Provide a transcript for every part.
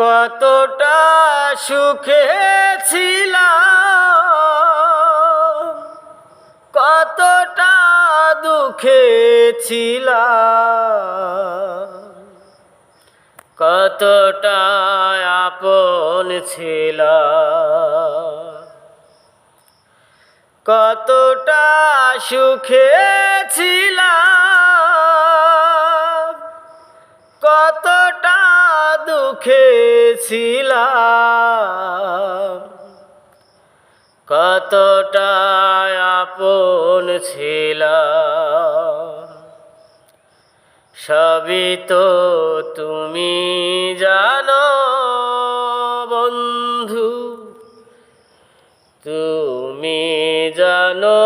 কতটা সুখে ছিলাম কতটা দুঃখে ছিলাম কতটা আপন ছিলাম কতটা সুখে ছিলাম কতটা দুঃখে ছিলাম কতটা আপন ছিলাম। সবই তো তুমি জানো বন্ধু। তুমি জানো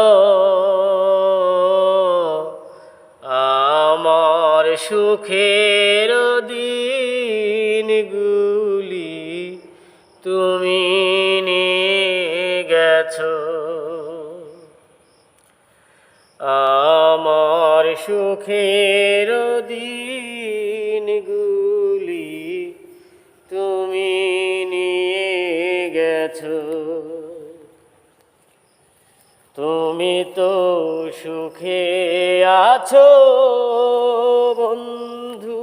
আমার সুখের দিনগুলি। তুমি নিয়ে গেছো। আমার সুখের দিনগুলি তুমি নিয়ে গেছো। তুমি তো সুখে আছো বন্ধু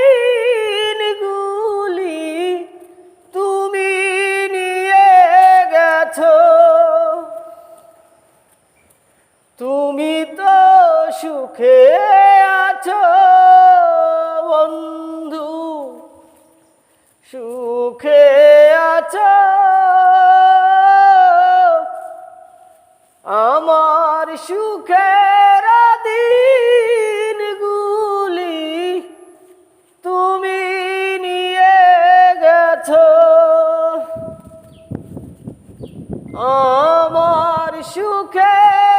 তুমি তো সুখে আছো বন্ধু। সুখে আছো। আমার দিনগুলি তুমি নিয়ে গেছো। আমার সুখের